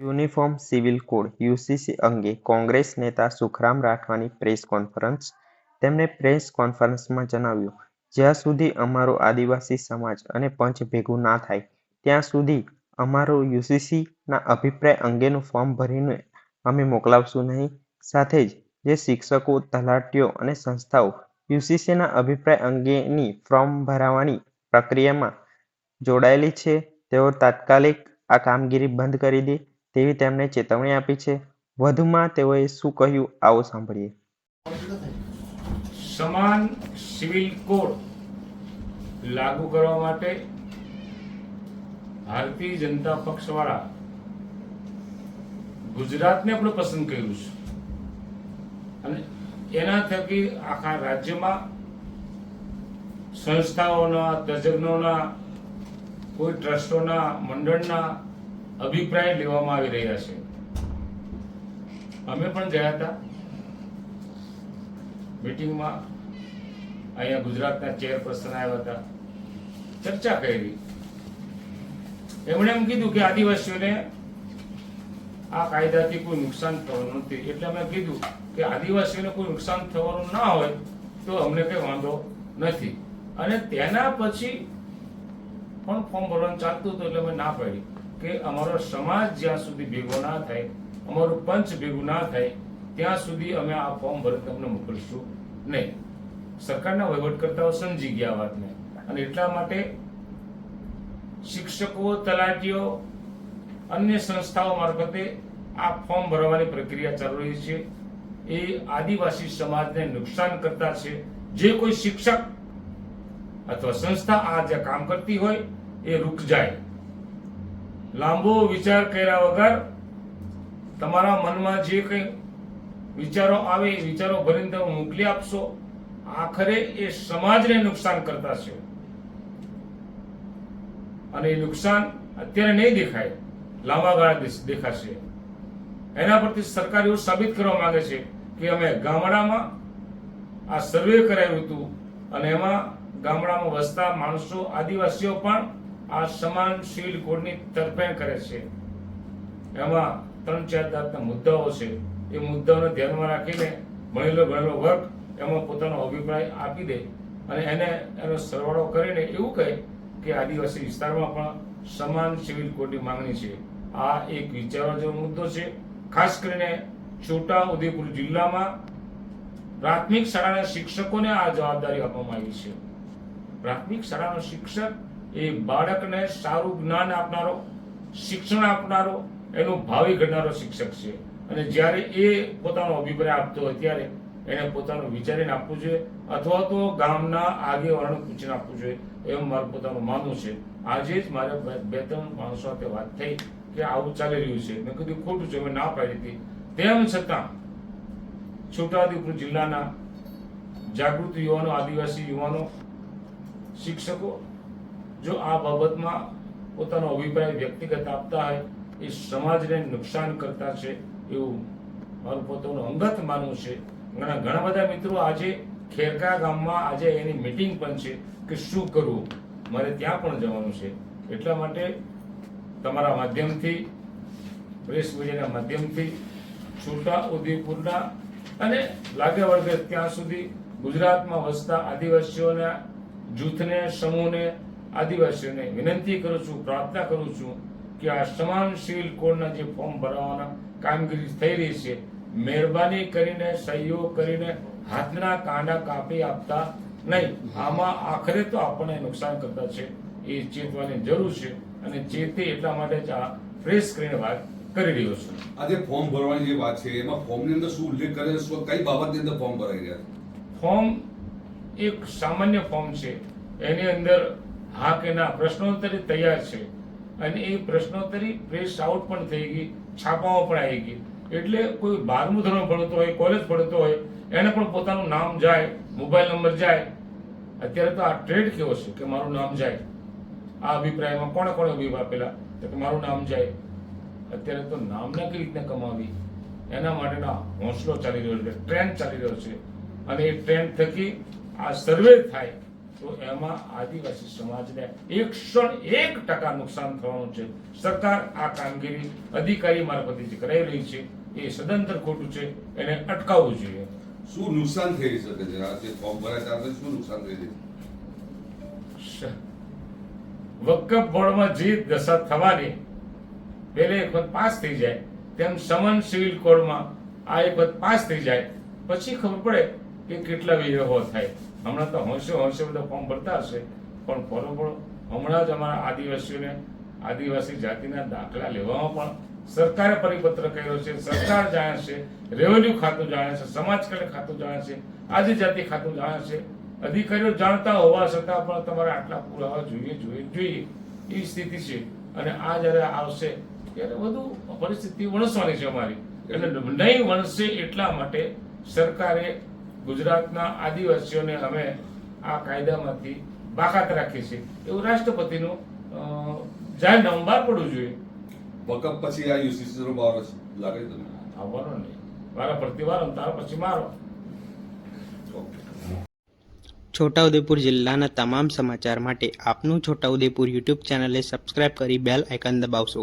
Uniform civil code, UCC અંગે કોંગ્રેસ નેતા સુખરામ રાઠવાની પ્રેસ કોન્ફરન્સ, તેમણે પ્રેસ કોન્ફરન્સમાં જણાવ્યું, જ્યાં સુધી અમારો આદિવાસી સમાજ અને પંચ ભેગું ના થાય, ત્યાં સુધી અમારો યુસીસીના અભિપ્રાય અંગેનું ફોર્મ ભરીને અમે મોકલાવશું નહીં. સાથે જ જે શિક્ષકો, તલાટીઓ અને સંસ્થાઓ યુસીસીના અભિપ્રાય અંગેની ફોર્મ ભરાવાની પ્રક્રિયામાં જોડાયેલી છે, તેઓ તાત્કાલિક આ કામગીરી બંધ કરી દે. તેવી તેમણે ચેતવણી આપી છે. વધુમાં તેઓએ શું કહ્યું આવો સાંભળીએ. સમાન સિવિલ કોડ લાગુ કરવા માટે ભારતીય જનતા પક્ષ વાળા ગુજરાતને આપણે પસંદ કર્યું છે. અને એના થકી આખા રાજ્યમાં સંસ્થાઓના, તજજ્ઞોના, કોઈ ટ્રસ્ટોના, મંડળના અભિપ્રાય લેવામાં આવી રહ્યા છે. અમે પણ ગયા હતા. મિટિંગમાં અહીંયા ગુજરાતના ચેરપર્સન આવ્યા હતા. ચર્ચા કરી. એમણે એમ કીધું કે આદિવાસીઓને આ કાયદાથી કોઈ નુકસાન થવાનું નથી. એટલે અમે કીધું કે આદિવાસીઓને કોઈ નુકસાન થવાનું ના હોય તો અમને કઈ વાંધો નથી. અને તેના પછી પણ ફોર્મ ભરવાનું ચાલતું હતું એટલે અમે ના પાડી. કે અમારો સમાજ જ્યાં સુધી ભેગો ના થાય, અમારું પંચ ભેગું ના થાય, ત્યાં સુધી અમે આ ફોર્મ ભરી તમને મોકલીશું નહીં. સરકારના વહીવટકર્તાઓ સમજી ગયા વાતને. અને એટલા માટે શિક્ષકો, તલાટીઓ, અન્ય સંસ્થાઓ મારફતે આ ફોર્મ ભરવાની પ્રક્રિયા ચાલુ રહી છે. એ આદિવાસી સમાજને નુકસાન કરતા છે. જે કોઈ શિક્ષક અથવા સંસ્થા આ જે કામ કરતી હોય, એ રૂક જાય. લાંબો વિચાર કર્યા વગર તમારા મનમાં જે કંઈ વિચારો આવે, એ વિચારો ભરીને તમે મોકલી આપશો. આખરે એ સમાજને નુકસાન કરતા છે અને એ નુકસાન અત્યારે નહીં દેખાય, લાંબા ગાળા દેખાશે. એના પરથી સરકાર એવું સાબિત કરવા માંગે છે કે અમે ગામડામાં આ સર્વે કરાયું હતું અને એમાં ગામડામાં વસતા માણસો, આદિવાસીઓ પણ આ સમાન સિવિલ કોડની તરફેણ કરે છે. એમાં ત્રણ ચાર જાતના મુદ્દાઓ છે. એ મુદ્દાઓને ધ્યાનમાં રાખીને ભણેલો ભણેલો વર્ગ એમાં પોતાનો અભિપ્રાય આપી દે અને એને એનો સરવાળો કરીને એવું કહે કે આદિવાસી વિસ્તારમાં પણ સમાન સિવિલ કોડની માંગણી છે. આ એક વિચારવા જેવો મુદ્દો છે. ખાસ કરીને છોટા ઉદેપુર જિલ્લામાં પ્રાથમિક શાળાના શિક્ષકોને આ જવાબદારી આપવામાં આવી છે. પ્રાથમિક શાળાનો શિક્ષક એ બાળકને સારું જ્ઞાન આપનારો, શિક્ષણ આપનારો, એનું ભાવિ ઘડનારો શિક્ષક છે. અને જ્યારે એ પોતાનો અભિપ્રાય આપતો હોય ત્યારે એને પોતાનું વિચારીને આપવું જોઈએ, અથવા તો ગામના આગેવાળાને પૂછીને આપવું જોઈએ. એમ મારું પોતાનું માનવું છે. આજે જ મારે બે- ત્રણ માણસો સાથે વાત થઈ કે આવું ચાલી રહ્યું છે. મેં કીધું ખોટું છે, મેં ના પાડી હતી. તેમ છતાં છોટાઉદેપુર જિલ્લાના જાગૃત યુવાનો, આદિવાસી યુવાનો, શિક્ષકો જો આ બાબતમાં પોતાનો અભિપ્રાય વ્યક્તિગત આપતા હોય, એ સમાજને નુકસાન કરતા છે એવું મારું પોતાનું અંગત માનવું છે. ઘણા ઘણા બધા મિત્રો આજે ખેરકા ગામમાં આજે એની મિટિંગ પણ છે કે શું કરવું? મારે ત્યાં પણ જવાનું છે. એટલા માટે તમારા માધ્યમથી પ્રેસ મીડિયાના માધ્યમથી છોટા ઉદેપુરના અને લાગે વળગે ત્યાં સુધી ગુજરાતમાં વસતા આદિવાસીઓના જૂથને, સમૂહને આદિવાસીઓને વિનંતી કરું છું પ્રાર્થના કરું છું કે આ સમાન સિવિલ કોડના જે ફોર્મ ભરવાના કામગીરી થઈ રહી છે મહેરબાની કરીને સહયોગ કરીને હાથના કાંડા કાપી આપતા નહીં. આમાં આખરે તો આપણને નુકસાન કરતા છે. એ ચેતવાની જરૂર છે અને ચેતે એટલા માટે જ આ ફ્રેશ કરીને વાત કરી રહ્યો છું. આજે ફોર્મ ભરવાની જે વાત છે એમાં ફોર્મની અંદર શું ઉલ્લેખ કરે છે કઈ બાબતની અંદર ફોર્મ ભરાઈ રહ્યા છે? ફોર્મ એક સામાન્ય ફોર્મ છે. એની અંદર હા કે ના પ્રશ્નોત્તરી તૈયાર છે. અને એ પ્રશ્નોત્તરી પ્રેસ આઉટ પણ થઈ ગઈ, છાપાઓ પણ આવી ગઈ. એટલે કોઈ બારમું ધોરણ ભણતો હોય કોલેજ ભણતો હોય, એને પણ પોતાનું નામ જાય મોબાઈલ નંબર જાય. અત્યારે તો આ ટ્રેડ કેવો છે કે મારું નામ જાય. આ અભિપ્રાયમાં કોણે કોણે અભિપ્રાય આપેલા? તો કે મારું નામ જાય. અત્યારે તો નામને કઈ રીતના કમાવી? એના માટેના હોંસલો ચાલી રહ્યો છે ટ્રેન્ડ ચાલી રહ્યો છે. અને એ ટ્રેન્ડ થકી આ સર્વે થાય. તો એમાં આદિવાસી સમાજને એકસો એક ટકા નુકસાન થવાનું છે. સરકાર આ કામગીરી અધિકારી મારફતે જે કરાઈ રહી છે એ સદંતર ખોટું છે. એને અટકાવવું જોઈએ. શું નુકસાન થઈ શકે છે? આ જે ફોર્મ ભરાય ત્યારથી શું નુકસાન થઈ છે વકફ બોર્ડમાં જે દશા થવાની પહેલે એક વખત પાસ થઈ જાય તેમ સમન સિવિલ કોડમાં આ એક વખત પાસ થઈ જાય. પછી ખબર પડે કે કેટલા વિરોહો થાય. હમણાં તો હોંશે હોંશે બધા ફોર્મ ભરતા હશે. પણ બરોબર હમણાં જ અમારા આદિવાસીઓને, આદિવાસી જાતિના દાખલા લેવામાં પણ સરકારે પરિપત્ર કર્યો છે, સરકાર જાણે છે રેવન્યુ ખાતું જાણે છે, સમાજ કલ્યાણ ખાતું જાણે છે, આદિજાતિ ખાતું જાણે છે. અધિકારીઓ જાણતા હોવા છતાં પણ તમારે આટલા પુરાવા જોઈએ જોઈએ જોઈએ. એ સ્થિતિ છે. અને આ જ્યારે આવશે, ત્યારે વધુ પરિસ્થિતિ વણસવાની છે અમારી. એટલે નહીં વણસે એટલા માટે સરકારે ગુજરાતના આદિવાસીઓને અમે આ કાયદામાંથી બાકાત રાખીએ છીએ. એવું રાષ્ટ્રપતિનું જાહેરનામું બહાર પડવું જોઈએ. વકફ પછી આ યુસીસીનો લાગે છે તમને? આવવાનો નહીં. મારા પ્રતિવારો તાર પછી મારો. છોટાઉદેપુર જિલ્લાના તમામ સમાચાર માટે આપનું છોટાઉદેપુર યુટ્યુબ ચેનલે સબસ્ક્રાઇબ કરી બેલ આઇકન દબાવશો.